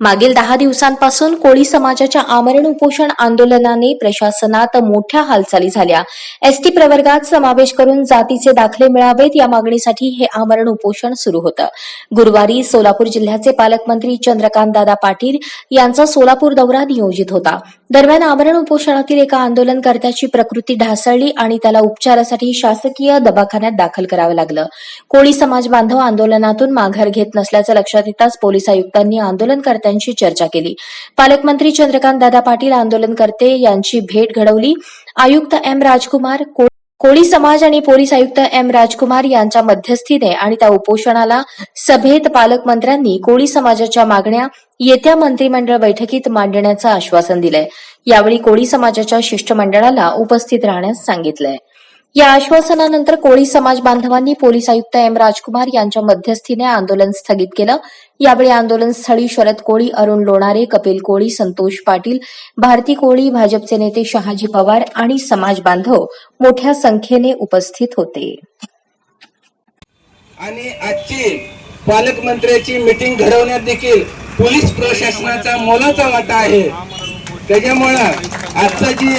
मागील दहा दिवसांपासून कोळी समाजाच्या आमरण उपोषण आंदोलनाने प्रशासनात मोठ्या हालचाली झाल्या. एसटी प्रवर्गात समावेश करून जातीचे दाखले मिळावेत या मागणीसाठी हे आमरण उपोषण सुरू होतं. गुरुवारी सोलापूर जिल्ह्याचे पालकमंत्री चंद्रकांत दादा पाटील यांचा सोलापूर दौरा नियोजित होता. दरम्यान आमरण उपोषणातील एका आंदोलनकर्त्याची प्रकृती ढासळली आणि त्याला उपचारासाठी शासकीय दवाखान्यात दाखल करावं लागलं. कोळी समाज बांधव आंदोलनातून माघार घेत नसल्याचं लक्षात येताच पोलीस आयुक्तांनी आंदोलनकर्त्यांशी चर्चा केली. पालकमंत्री चंद्रकांत दादा पाटील आंदोलनकर्ते यांची भेट घडवली. आयुक्त एम राजकुमार कोळी समाज आणि पोलीस आयुक्त एम राजकुमार यांच्या मध्यस्थीने आणि त्या उपोषणाला सभेत पालकमंत्र्यांनी कोळी समाजाच्या मागण्या येत्या मंत्रिमंडळ बैठकीत मांडण्याचं आश्वासन दिलंय. यावेळी कोळी समाजाच्या शिष्टमंडळाला उपस्थित राहण्यास सांगितलंय. या आश्वासनानंतर कोळी समाज बांधवांनी पोलीस आयुक्त एम राजकुमार यांच्या मध्यस्थीने आंदोलन स्थगित केलं. यावेळी आंदोलनस्थळी शरद कोळी अरुण लोणारे कपिल कोळी संतोष पाटील भारती कोळी भाजपचे नेते शहाजी पवार आणि समाज बांधव मोठ्या संख्येने उपस्थित होते. आणि आजची पालकमंत्र्याची मिटिंग घडवण्यात देखील पोलीस प्रशासनाचा मोलाचा वाटा आहे. त्याच्यामुळं आजचा जी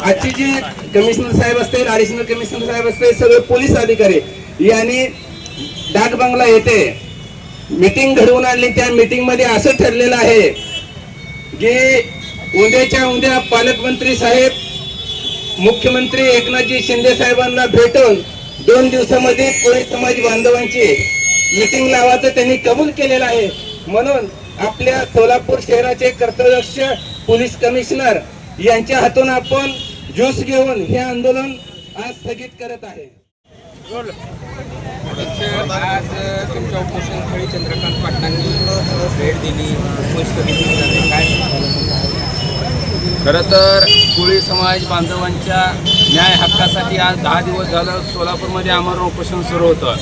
आजची जी कमिशनर साहेब असतील ऍडिशनल कमिशनर साहेब असतील सगळे पोलीस अधिकारी यांनी डाक बंगला येथे मीटिंग घडवून आणली. त्या मीटिंगमध्ये असं ठरलेलं आहे की उद्याच्या उद्या पालकमंत्री साहेब मुख्यमंत्री एकनाथजी शिंदे साहेबांना भेटून दोन दिवसामध्ये कोळी समाज बांधवांची मीटिंग लावायचं त्यांनी कबूल केलेलं आहे. म्हणून आपल्या सोलापूर शहराचे कर्तव्यक्ष पोलीस कमिशनर यांच्या हातून आपण ज्यूस घेऊन हे आंदोलन आज स्थगित करत आहे. आज तुमच्या उपोषणस्थळी चंद्रकांत पाटलांनी भेट दिली. काय? खरं तर कोळी समाज बांधवांच्या न्याय हक्कासाठी आज दहा दिवस झालं सोलापूरमध्ये आम्हाला उपोषण सुरू होतं.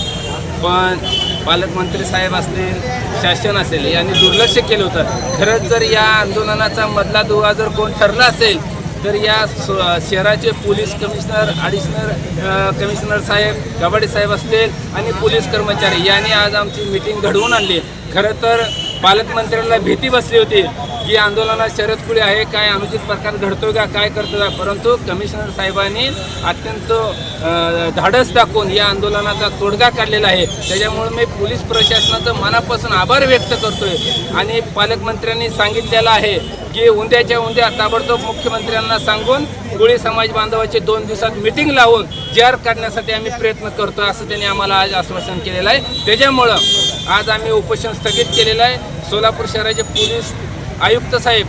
पण पालकमंत्री साहेब असतील शासन असेल यांनी दुर्लक्ष केलं होतं. खरंच जर या आंदोलनाचा मधला दुवा जर कोण ठरला असेल तर या स- शहराचे पोलीस कमिशनर ॲडिशनल कमिशनर साहेब गबाडे साहेब असतील आणि पोलीस कर्मचारी यांनी आज आमची मिटिंग घडवून आणली. खरं तर पालकमंत्र्यांना भीती बसली होती की आंदोलनात शरद कुळी आहे काय अनुचित प्रकार घडतोय का काय करतोय का? परंतु कमिशनर साहेबांनी अत्यंत धाडस दाखवून या आंदोलनाचा तोडगा काढलेला आहे. त्याच्यामुळे मी पोलीस प्रशासनाचं मनापासून आभार व्यक्त करतोय. आणि पालकमंत्र्यांनी सांगितलेलं आहे की उद्याच्या उद्या ताबडतोब मुख्यमंत्र्यांना सांगून कोळी समाज बांधवाची दोन दिवसात मिटिंग लावून जार काढण्यासाठी आम्ही प्रयत्न करतो असं त्यांनी आम्हाला आज आश्वासन केलेलं आहे. त्याच्यामुळं आज आम्ही उपोषण स्थगित केलेलं आहे. सोलापूर शहराचे पोलीस आयुक्त साहेब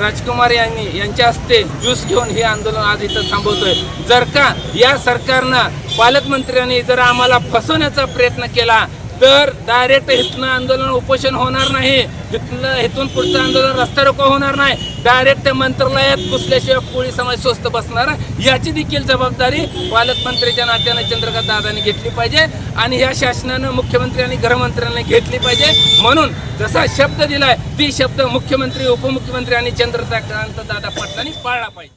राजकुमार यांनी यांच्या हस्ते ज्यूस घेऊन हे आंदोलन आज इथं थांबवतोय. जर का या सरकारनं पालकमंत्र्यांनी जर आम्हाला फसवण्याचा प्रयत्न केला तर डायरेक्ट इथनं आंदोलन उपोषण होणार नाही. इथलं इथून पुढचं आंदोलन रस्ता रोको होणार नाही. डायरेक्ट मंत्रालयात घुसल्याशिवाय कोळी समाज स्वस्त बसणार. याची देखील जबाबदारी पालकमंत्रीच्या नात्यानं चंद्रकांत दादांनी घेतली पाहिजे आणि या शासनानं मुख्यमंत्री आणि गृहमंत्र्यांनी घेतली पाहिजे. म्हणून जसा शब्द दिलाय ती शब्द मुख्यमंत्री उपमुख्यमंत्री आणि चंद्रकांत दादा पाटलांनी पाळला पाहिजे.